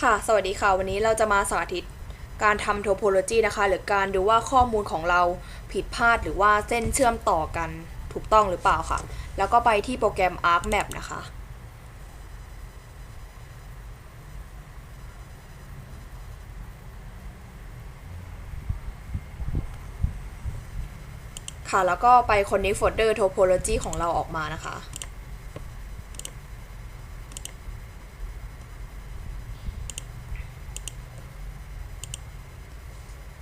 ค่ะ สวัสดีค่ะ วันนี้เราจะมาสาธิตการทำ topology นะคะ หรือการดูว่าข้อมูลของเราผิดพลาดหรือว่าเส้นเชื่อมต่อกันถูกต้องหรือเปล่าค่ะ แล้วก็ไปที่โปรแกรม ArcMap นะคะ ค่ะ แล้วก็ไป connect folder topology ของเราออกมานะคะ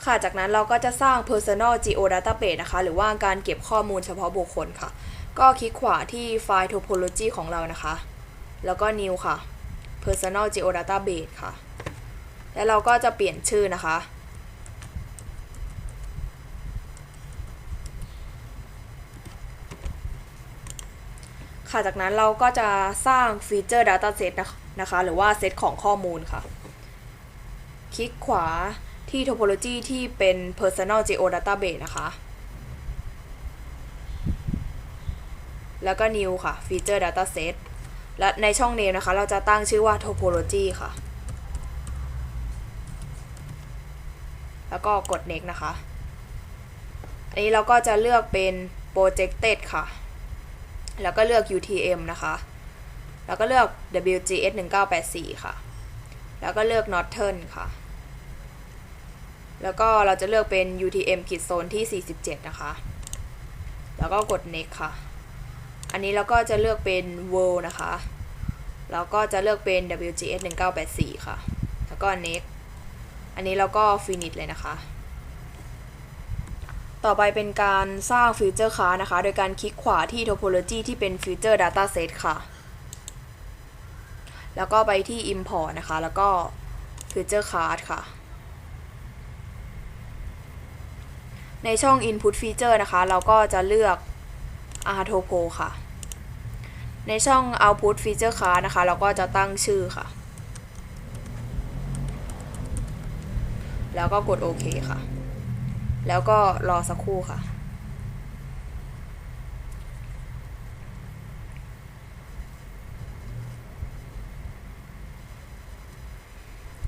ค่ะ จากนั้นเราก็จะสร้าง personal geo database นะคะ หรือว่าการเก็บข้อมูลเฉพาะบุคคลค่ะ ก็คลิกขวาที่ไฟล์ topology ของเรานะคะ แล้วก็ new ค่ะ personal geo database ค่ะ แล้วเราก็จะเปลี่ยนชื่อนะคะ ค่ะ จากนั้นเราก็จะสร้างฟีเจอร์ data set นะคะ หรือว่าเซตของข้อมูลค่ะ คลิกขวา ที่ topology ที่เป็น personal geo database นะคะ แล้วก็ new ค่ะ feature dataset และในช่อง name นะคะ เราจะตั้งชื่อว่า topology ค่ะ แล้วก็กด next นะคะ อันนี้เราก็จะเลือกเป็น projected ค่ะ แล้วก็เลือก UTM นะคะ แล้วก็เลือก WGS 1984 ค่ะ แล้วก็เลือก Northern ค่ะ แล้วก็เราจะเลือกเป็น UTM ขีดโซนที่ 47 นะคะ แล้วก็กด next ค่ะ อันนี้เราก็จะเลือกเป็น world นะคะ แล้วก็จะเลือกเป็น WGS 1984 ค่ะ แล้วก็ next อันนี้เราก็ finish เลยนะคะ ต่อไปเป็นการสร้างฟิวเจอร์คาร์นะคะ โดยการคลิกขวาที่ topology ที่เป็น future data set ค่ะ แล้วก็ไปที่ import นะคะ แล้วก็ future card ค่ะ ในช่อง input feature นะคะ เราก็จะเลือก rtopo ค่ะ ในช่อง output feature card นะคะ เราก็จะตั้งชื่อค่ะ แล้วก็กดโอเคค่ะ แล้วก็รอสักครู่ค่ะ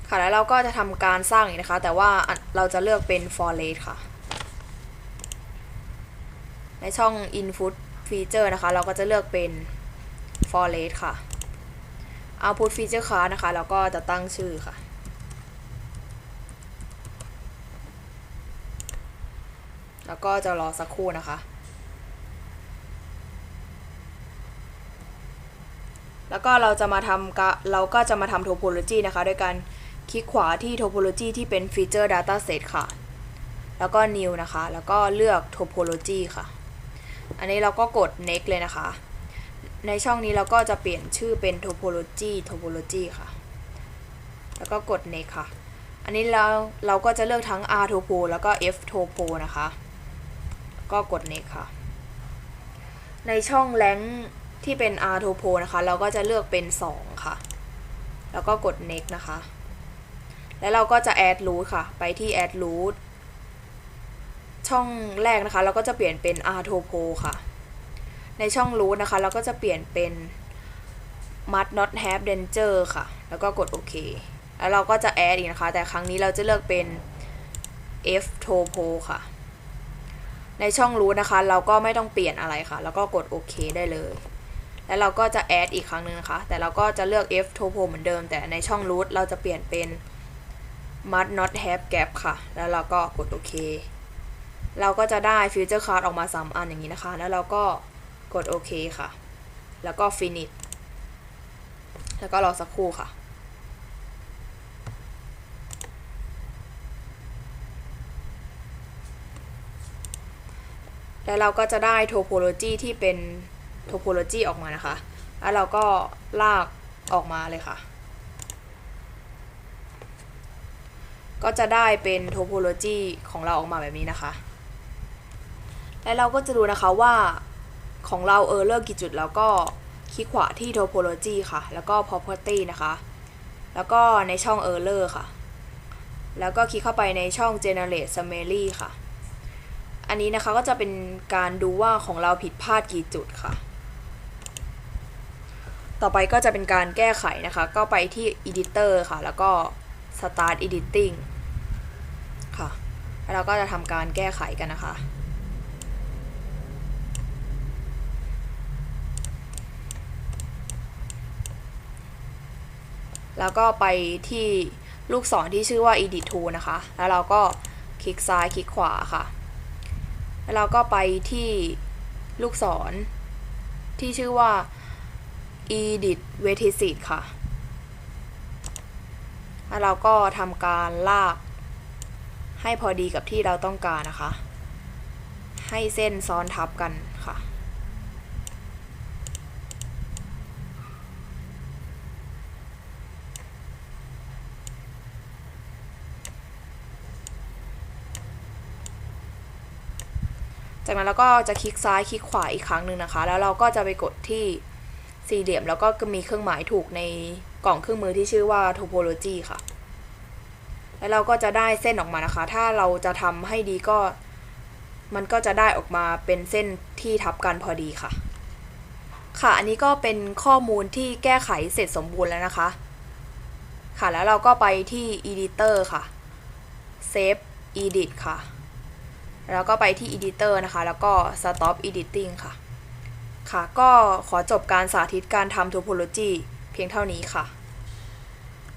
ค่ะแล้วเราก็จะทำการสร้างอีกนะคะ แต่ว่าเราจะเลือกเป็น for rate ค่ะ ในช่อง input feature นะคะ เราก็จะเลือกเป็น for rate ค่ะ output feature card นะคะ เราก็จะตั้งชื่อค่ะ แล้วก็จะรอสักครู่นะคะแล้วก็เราจะมาทำกะเราก็จะมาทำ topology นะคะด้วยการคลิกขวาที่ topology ที่เป็น feature data set ค่ะ แล้วก็ new นะคะ แล้วก็เลือก topology ค่ะ อันนี้เราก็กด next เลยนะคะ ในช่องนี้เราก็จะเปลี่ยนชื่อเป็น topology topology ค่ะ แล้วก็กด next ค่ะ อันนี้เราเราก็จะเลือกทั้ง r topo แล้วก็ f topo นะคะ ก็กด next ค่ะ ในช่อง rank ที่เป็น r topo นะคะ เราก็จะเลือกเป็น 2 ค่ะ แล้วก็กด next นะคะ แล้วเราก็จะ add root ค่ะ ไปที่ add root ช่องแรกนะคะ เราก็จะเปลี่ยนเป็น r topo ค่ะ ในช่อง root นะคะ เราก็จะเปลี่ยนเป็น must not have danger ค่ะ แล้วก็กดโอเค แล้วเราก็จะ add อีกนะคะ แต่ครั้งนี้เราจะเลือกเป็น f topo ค่ะ ในช่องรู้นะคะ เราก็ไม่ต้องเปลี่ยนอะไรค่ะ แล้วก็กดโอเคได้เลย แล้วเราก็จะ add อีกครั้งหนึ่งนะคะ แต่เราก็จะเลือก f topo เหมือนเดิม แต่ในช่อง root เราจะเปลี่ยนเป็น must not have gap ค่ะ แล้วเราก็กดโอเค เราก็จะได้ future card ออกมา 3 อันอย่างนี้นะคะ แล้วเราก็กดโอเคค่ะ แล้วก็ finish แล้วก็รอสักครู่ค่ะ แล้วเราก็จะได้ topology ที่เป็น topology ออกมานะคะ แล้วเราก็ลากออกมาเลยค่ะ ก็จะได้เป็น topology ของเราออกมาแบบนี้นะคะ แล้วเราก็จะดูนะคะว่าของเรา error กี่จุดแล้วก็คลิกขวาที่ topology ค่ะ แล้วก็ property นะคะ แล้วก็ในช่อง error ค่ะ แล้วก็คลิกเข้าไปในช่อง generate summary ค่ะ อันนี้นะคะก็จะเป็นการดูว่าของเราผิดพลาดกี่จุดค่ะ ต่อไปก็จะเป็นการแก้ไขนะคะ ก็ไปที่ editor ค่ะ แล้วก็ start editing ค่ะ แล้วเราก็จะทำการแก้ไขกันนะคะ แล้วก็ไปที่ลูกศรที่ชื่อว่า edit tool นะคะ แล้วเราก็คลิกซ้ายคลิกขวาค่ะ แล้วเราก็ไปที่ลูกศรที่ชื่อว่า edit vertices ค่ะ แล้วเราก็ทำการลาก ให้พอดีกับที่เราต้องการนะคะ ให้เส้นซ้อนทับกันค่ะ จากนั้นเราก็จะคลิกซ้ายคลิกขวาอีกครั้งหนึ่งนะคะ แล้วเราก็จะไปกดที่สี่เหลี่ยม แล้วก็มีเครื่องหมายถูกในกล่องเครื่องมือที่ชื่อว่า topology ค่ะ แล้วเราก็จะได้เส้นออกมานะคะ ถ้าเราจะทำให้ดีก็ มันก็จะได้ออกมาเป็นเส้นที่ทับกันพอดีค่ะ ค่ะ อันนี้ก็เป็นข้อมูลที่แก้ไขเสร็จสมบูรณ์แล้วนะคะ ค่ะ แล้วเราก็ไปที่ editor ค่ะ save edit ค่ะ แล้วก็ไปที่ editor นะคะ แล้วก็ stop editing ค่ะ ค่ะ ก็ขอจบการสาธิตการทำ topology เพียงเท่านี้ค่ะ